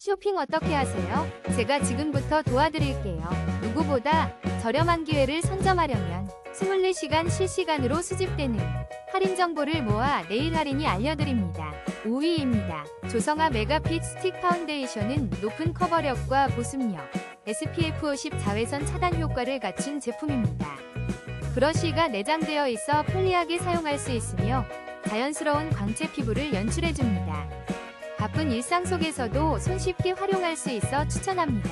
쇼핑 어떻게 하세요? 제가 지금부터 도와드릴게요. 누구보다 저렴한 기회를 선점하려면 24시간 실시간으로 수집되는 할인 정보를 모아 내일 할인이 알려드립니다. 5위입니다. 조성아 메가핏 스틱 파운데이션은 높은 커버력과 보습력, SPF 50 자외선 차단 효과를 갖춘 제품입니다. 브러쉬가 내장되어 있어 편리하게 사용할 수 있으며 자연스러운 광채 피부를 연출해줍니다. 바쁜 일상 속에서도 손쉽게 활용할 수 있어 추천합니다.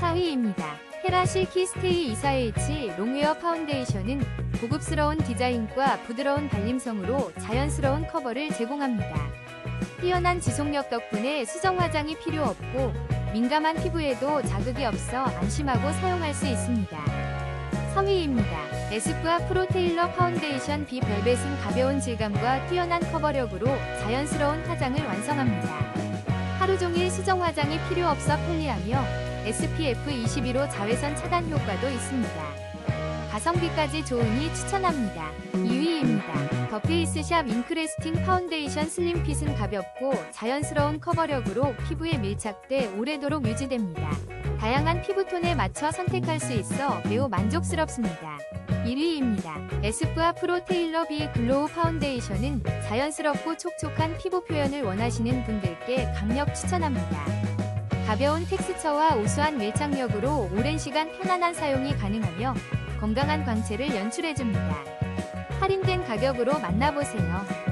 4위입니다. 헤라 실 키 스테이 24H 롱웨어 파운데이션은 고급스러운 디자인과 부드러운 발림성으로 자연스러운 커버를 제공합니다. 뛰어난 지속력 덕분에 수정 화장이 필요 없고 민감한 피부에도 자극이 없어 안심하고 사용할 수 있습니다. 3위입니다. 에스쁘아 프로 테일러 파운데이션 비벨벳은 가벼운 질감과 뛰어난 커버력으로 자연스러운 화장을 완성합니다. 하루 종일 수정 화장이 필요 없어 편리하며 SPF 21호 자외선 차단 효과도 있습니다. 가성비까지 좋으니 추천합니다. 2위입니다. 더 페이스샵 잉크레스팅 파운데이션 슬림핏은 가볍고 자연스러운 커버력으로 피부에 밀착돼 오래도록 유지됩니다. 다양한 피부톤에 맞춰 선택할 수 있어 매우 만족스럽습니다. 1위입니다. 에스쁘아 프로 테일러 비 글로우 파운데이션은 자연스럽고 촉촉한 피부 표현을 원하시는 분들께 강력 추천합니다. 가벼운 텍스처와 우수한 밀착력으로 오랜 시간 편안한 사용이 가능하며 건강한 광채를 연출해줍니다. 할인된 가격으로 만나보세요.